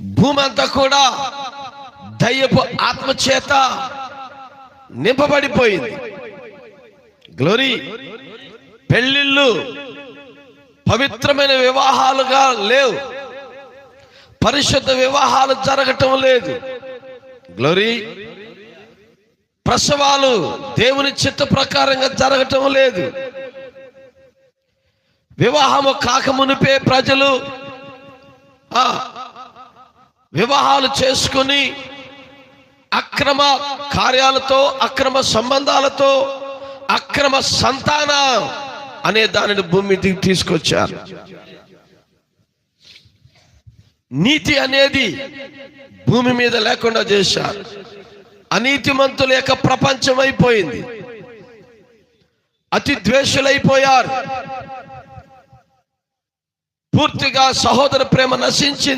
భూమి అంతా కూడా దయ్యపు ఆత్మ చేత నింపబడిపోయింది. గ్లోరీ పెళ్ళిళ్ళు పవిత్రమైన వివాహాలుగా లేవు. పరిశుద్ధ వివాహాలు జరగటం లేదు. గ్లోరీ ప్రసవాలు దేవుని చిత్త ప్రకారంగా జరగటం లేదు. వివాహము కాకమునిపే ప్రజలు ఆ, వివాహాలు చేసుకుని అక్రమ కార్యాలతో అక్రమ సంబంధాలతో అక్రమ సంతాన అనే దానిని భూమి తీసుకొచ్చారు. నీతి అనేది భూమి మీద లేకుండా చేశారు. అనీతిమంతుల యొక్క ప్రపంచం అయిపోయింది. అతి ద్వేషులైపోయారు. పూర్తిగా సహోదర ప్రేమ నశించింది.